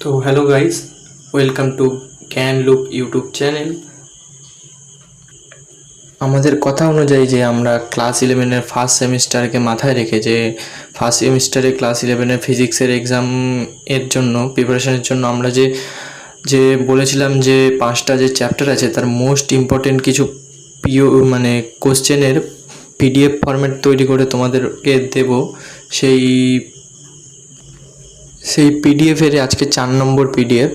তো hello guys welcome to can look YouTube channel আমাদের কথা অনুযায়ী যে আমরা ক্লাস ইলেভেনের ফার্স্ট সেমিস্টারকে মাথায় রেখে যে ফার্স্ট সেমিস্টারে ক্লাস ইলেভেনের ফিজিক্সের এক্সাম এর জন্য প্রিপারেশনের জন্য আমরা যে যে বলেছিলাম যে পাঁচটা যে চ্যাপ্টার আছে, তার মোস্ট ইম্পর্টেন্ট কিছু পিও মানে কোশ্চেনের পিডিএফ ফরম্যাট তৈরি করে তোমাদেরকে দেব। সেই সেই পিডিএফের আজকে চার নম্বর পিডিএফ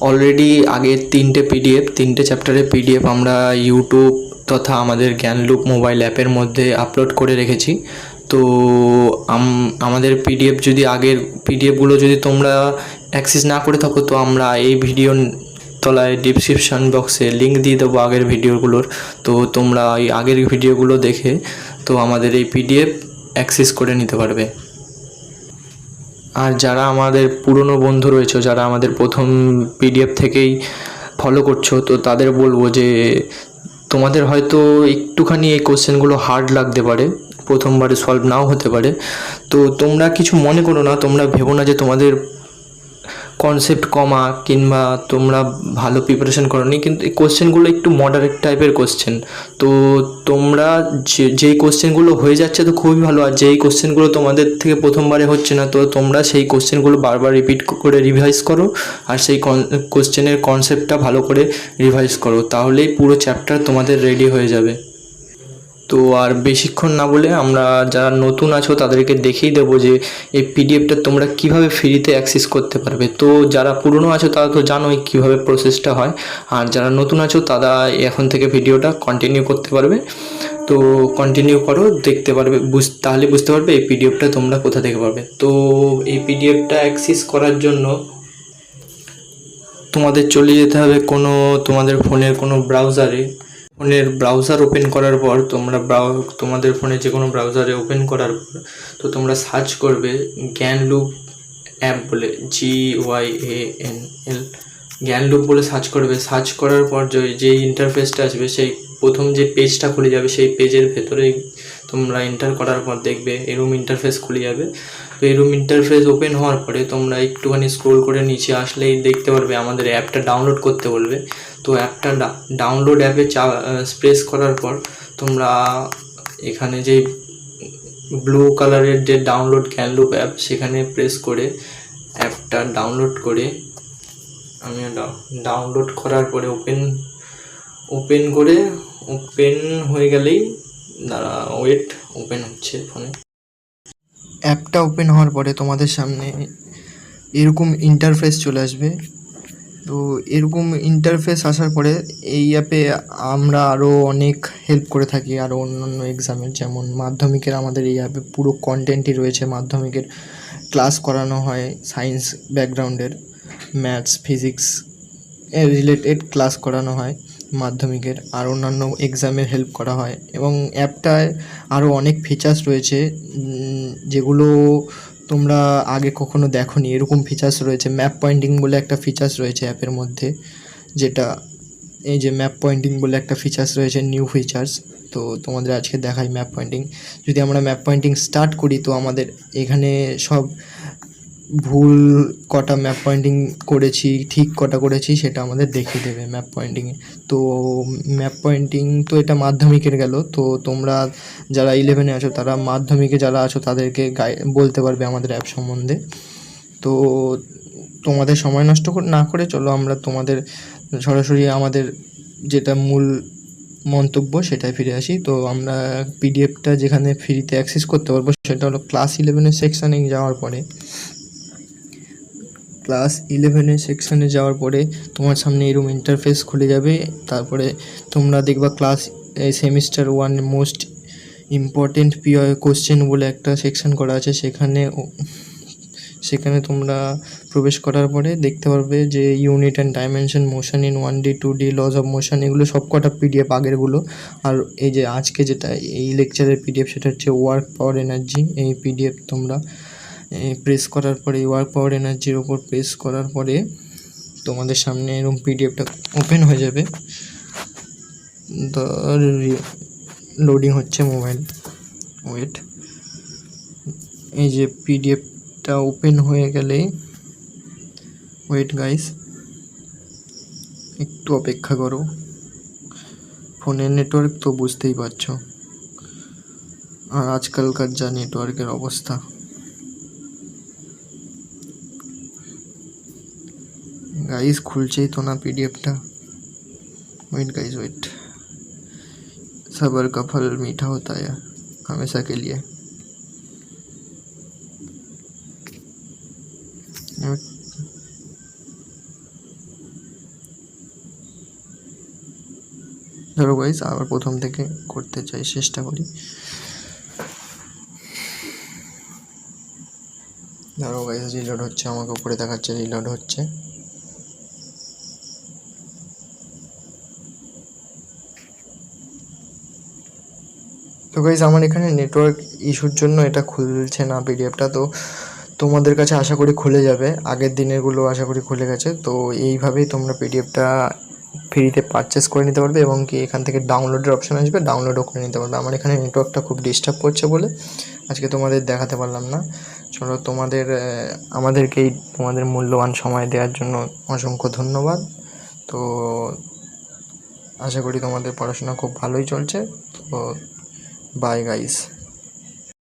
অলরেডি আগের তিনটে পিডিএফ তিনটে চ্যাপ্টারের পিডিএফ আমরা ইউটিউব তথা আমাদের জ্ঞানলুপ মোবাইল অ্যাপের মধ্যে আপলোড করে রেখেছি। তো, আম- আমাদের পিডিএফ যদি আগের পিডিএফগুলো যদি তোমরা অ্যাক্সেস না করে থাকো, তো আমরা এই ভিডিওর তলায় ডিসক্রিপশন বক্সে লিঙ্ক দিয়ে দেবো আগের ভিডিওগুলোর তো, তোমরা এই আগের ভিডিওগুলো দেখে তো আমাদের এই পিডিএফ অ্যাক্সেস করে নিতে পারবে। আর যারা আমাদের পুরনো বন্ধু রয়েছে, যারা আমাদের প্রথম পিডিএফ থেকেই ফলো করছ, তো তাদের বলব যে তোমাদের হয়তো একটুখানি এই কোশ্চেনগুলো হার্ড লাগতে পারে, প্রথমবারে সলভ নাও হতে পারে। তো তোমরা কিছু মনে করো না, তোমরা ভেবো না যে তোমাদের কনসেপ্ট কমা কিংবা তোমরা ভালো প্রিপারেশন করনি, কিন্তু এই কোশ্চেনগুলো একটু মডারেট টাইপের কোশ্চেন তো তোমরা যে, যেই কোশ্চেনগুলো হয়ে যাচ্ছে তো খুবই ভালো, আর যেই কোশ্চেনগুলো তোমাদের থেকে প্রথমবারে হচ্ছে না, তো তোমরা সেই কোশ্চেনগুলো বারবার রিপিট করে রিভাইজ করো, আর সেই কোশ্চেনের কনসেপ্টটা ভালো করে রিভাইজ করো, তাহলেই পুরো চ্যাপ্টার তোমাদের রেডি হয়ে যাবে। তো আর বেশিক্ষণ না বলে আমরা যারা নতুন আছো তাদেরকে দেখিয়ে দেবো যে এই পিডিএফটা তোমরা কীভাবে ফ্রিতে অ্যাক্সেস করতে পারবে। তো যারা পুরনো আছো তারা তো জানোই কীভাবে প্রসেসটা হয়। আর যারা নতুন আছো তারা এখন থেকে ভিডিওটা কন্টিনিউ করতে পারবে। তো কন্টিনিউ করো, দেখতে পারবে, বুঝ, তাহলে বুঝতে পারবে এই পিডিএফটা তোমরা কোথা থেকে পারবে তো এই পিডিএফটা অ্যাক্সেস করার জন্য তোমাদের চলে যেতে হবে কোনো তোমাদের ফোনের কোনো ব্রাউজারে ফোনের ব্রাউজার ওপেন করার পর তোমরা তোমাদের ফোনে যে কোনো ব্রাউজারে ওপেন করার পর, তো তোমরা সার্চ করবে জ্ঞানলুপ অ্যাপ বলে G Y A N L জ্ঞানলুপ বলে সার্চ করবে সার্চ করার পর যে ইন্টারফেসটা আসবে, সেই প্রথম যে পেজটা খুলে যাবে, সেই পেজের ভেতরে তোমরা এন্টার করার পর দেখবে এরুম ইন্টারফেস খুলে যাবে। তো এরুম ইন্টারফেস ওপেন হওয়ার পরে তোমরা একটুখানি স্ক্রোল করে নিচে আসলেই দেখতে পারবে আমাদের অ্যাপটা ডাউনলোড করতে বলবে। তো অ্যাপটা ডাউনলোড অ্যাপে চা প্রেস করার পর তোমরা এখানে যে ব্লু কালারের যে ডাউনলোড ক্যানলুপ অ্যাপ সেখানে প্রেস করে অ্যাপটা ডাউনলোড করে আমি ডাউনলোড করার পরে ওপেন ওপেন করে ওপেন হয়ে গেলেই দাঁড়া ওয়েট ওপেন হচ্ছে ফোনে অ্যাপটা ওপেন হওয়ার পরে তোমাদের সামনে এরকম ইন্টারফেস চলে আসবে। তো এরকম ইন্টারফেস আসার পরে এই অ্যাপে আমরা আরও অনেক হেল্প করে থাকি আরও অন্যান্য এক্সামের যেমন মাধ্যমিকের আমাদের এই অ্যাপে পুরো কন্টেন্টই রয়েছে, মাধ্যমিকের ক্লাস করানো হয় সায়েন্স ব্যাকগ্রাউন্ডের ম্যাথস ফিজিক্স এর রিলেটেড ক্লাস করানো হয়, মাধ্যমিকের, আর অন্যান্য এক্সামের হেল্প করা হয় এবং অ্যাপটায় আরও অনেক ফিচার্স রয়েছে যেগুলো তোমরা আগে কখনো দেখোনি, এরকম ফিচার্স রয়েছে ম্যাপ পয়েন্টিং বলে একটা ফিচার্স রয়েছে অ্যাপের মধ্যে, যেটা এই যে ম্যাপ পয়েন্টিং বলে একটা ফিচার্স রয়েছে নিউ ফিচার্স তো তোমাদের আজকে দেখাই ম্যাপ পয়েন্টিং যদি আমরা ম্যাপ পয়েন্টিং স্টার্ট করি, তো আমাদের এখানে সব ভুল কটা ম্যাপ পয়েন্টিং করেছি, ঠিক কটা করেছি, সেটা আমাদের দেখিয়ে দেবে ম্যাপ পয়েন্টিংয়ে তো ম্যাপ পয়েন্টিং তো এটা মাধ্যমিকের গেল, তো তোমরা যারা ইলেভেনে আছো, তারা মাধ্যমিকে যারা আছো, তাদেরকে বলতে পারবে আমাদের অ্যাপ সম্বন্ধে। তো তোমাদের সময় নষ্ট না করে চলো আমরা তোমাদের সরাসরি আমাদের যেটা মূল মন্তব্য সেটাই ফিরে আসি। তো আমরা পিডিএফটা যেখানে ফ্রিতে অ্যাক্সেস করতে পারব, সেটা হলো ক্লাস ইলেভেনের সেকশানে যাওয়ার পরে। ক্লাস ইলেভেনের সেকশানে যাওয়ার পরে তোমার সামনে এরকম ইন্টারফেস খুলে যাবে। তারপরে তোমরা দেখবা class semester one most important PO question বলে একটা সেকশন করা আছে। সেখানে সেখানে তোমরা প্রবেশ করার পরে দেখতে পারবে যে unit and dimension motion in one D two D laws of motion এগুলো সব কটা পিডিএফ আগেরগুলো। আর এই যে আজকে যেটা এই লেকচারের পিডিএফ সেটা হচ্ছে ওয়ার্ক পাওয়ার এনার্জি এই পিডিএফ তোমরা প্রেস করার পরে ওয়ার্ক পাওয়ার এনার্জির ওপর প্রেস করার পরে তোমাদের সামনে এরকম পিডিএফটা ওপেন হয়ে যাবে। লোডিং হচ্ছে মোবাইল ওয়েট এই যে পিডিএফটা ওপেন হয়ে গেলে ওয়েট গাইস একটু অপেক্ষা করো। ফোনের নেটওয়ার্ক তো বুঝতেই পারছ। আর আজকালকার যা নেটওয়ার্কের অবস্থা। গাইস খুলছেই তো না পিডিএফটা ওয়েট গাইস ওয়েট সবার का फल मीठा होता है हमेशा के ধরো গাইস আবার প্রথম থেকে করতে চাই চেষ্টা করি। ধরো গাইস রিলোড হচ্ছে, আমাকে উপরে দেখাচ্ছে রিলোড হচ্ছে। তো গাইজ আমার এখানে নেটওয়ার্ক ইস্যুর জন্য এটা খুলছে না পিডিএফটা তো তোমাদের কাছে আশা করি খুলে যাবে। আগের দিনেরগুলো আশা করি খুলে গেছে তো এইভাবেই তোমরা পিডিএফটা ফ্রিতে পারচেস করে নিতে পারবে এবং কি এখান থেকে ডাউনলোডের অপশান আসবে ডাউনলোডও করে নিতে পারবে। আমার এখানে নেটওয়ার্কটা খুব ডিস্টার্ব করছে বলে আজকে তোমাদের দেখাতে পারলাম না। চলো তোমাদের আহ, আমাদেরকে এই তোমাদের মূল্যবান সময় দেওয়ার জন্য অসংখ্য ধন্যবাদ। তো আশা করি তোমাদের পড়াশোনা খুব ভালোই চলছে তো বাই গাইস